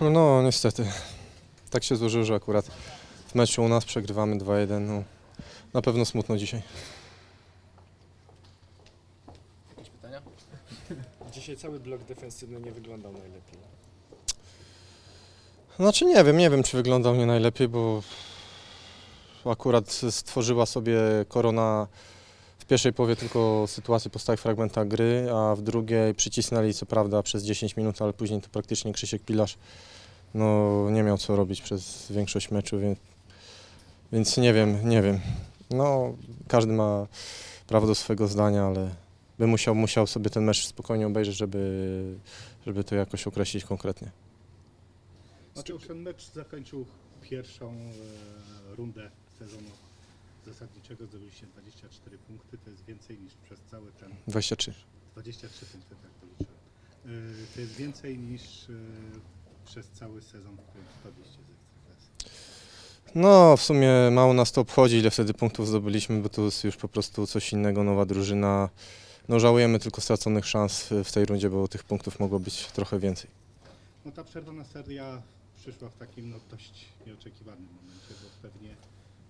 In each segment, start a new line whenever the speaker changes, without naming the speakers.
No niestety. Tak się złożyło, że akurat w meczu u nas przegrywamy 2-1. No, na pewno smutno dzisiaj.
Jakieś pytania?
Dzisiaj cały blok defensywny nie wyglądał najlepiej.
Znaczy nie wiem, nie wiem czy wyglądał nie najlepiej, bo akurat stworzyła sobie korona pierwszej połowie tylko sytuację po stałych fragmentach gry, a w drugiej przycisnęli co prawda przez 10 minut, ale później to praktycznie Krzysiek Pilarz no, nie miał co robić przez większość meczu, więc, więc nie wiem, nie wiem. No, każdy ma prawo do swojego zdania, ale by musiał, musiał sobie ten mecz spokojnie obejrzeć, żeby, żeby to jakoś określić konkretnie.
Znaczy, ten mecz zakończył pierwszą e, rundę sezonu zasadniczego. Zdobyliście 24 punkty. To jest więcej niż przez cały ten
23.
23 punkty, tak to liczyłem. E, to jest więcej niż e, przez cały sezon, w którym spadliście z Ekstraklasy.
No, w sumie mało nas to obchodzi, ile wtedy punktów zdobyliśmy, bo to jest już po prostu coś innego, nowa drużyna. No, żałujemy tylko straconych szans w tej rundzie, bo tych punktów mogło być trochę więcej.
No ta przerwana seria przyszła w takim no, dość nieoczekiwanym momencie, bo pewnie,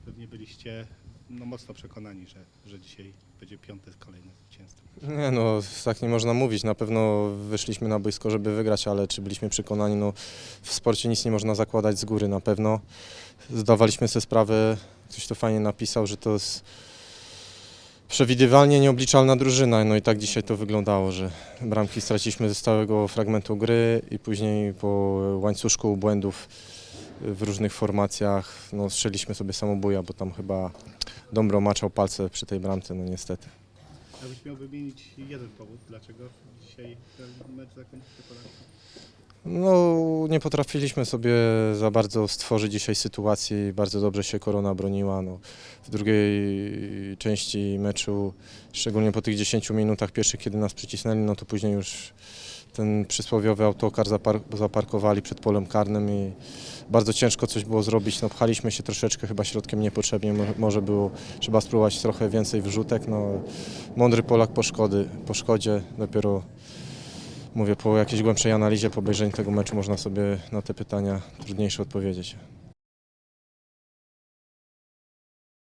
pewnie byliście no, mocno przekonani, że, że dzisiaj będzie piąte kolejne zwycięstwo.
Nie no, tak nie można mówić. Na pewno wyszliśmy na boisko, żeby wygrać, ale czy byliśmy przekonani? No, w sporcie nic nie można zakładać z góry na pewno. Zdawaliśmy sobie sprawę, ktoś to fajnie napisał, że to jest przewidywalnie nieobliczalna drużyna. No i tak dzisiaj to wyglądało, że bramki straciliśmy ze stałego fragmentu gry i później po łańcuszku błędów w różnych formacjach no, strzeliśmy sobie samobuja, bo tam chyba Dombro maczał palce przy tej bramce, no niestety.
Jakbyś miał wymienić jeden powód, dlaczego dzisiaj ten mecz zakończył się?
No, nie potrafiliśmy sobie za bardzo stworzyć dzisiaj sytuacji. Bardzo dobrze się Korona broniła. No, w drugiej części meczu, szczególnie po tych 10 minutach pierwszych, kiedy nas przycisnęli, no to później już ten przysłowiowy autokar zapar- zaparkowali przed polem karnym i bardzo ciężko coś było zrobić. No, pchaliśmy się troszeczkę chyba środkiem niepotrzebnie. Mo- Może było, trzeba spróbować trochę więcej wrzutek. No, mądry Polak po, szkody, po szkodzie dopiero Mówię, po jakiejś głębszej analizie, po obejrzeniu tego meczu można sobie na te pytania trudniejsze odpowiedzieć.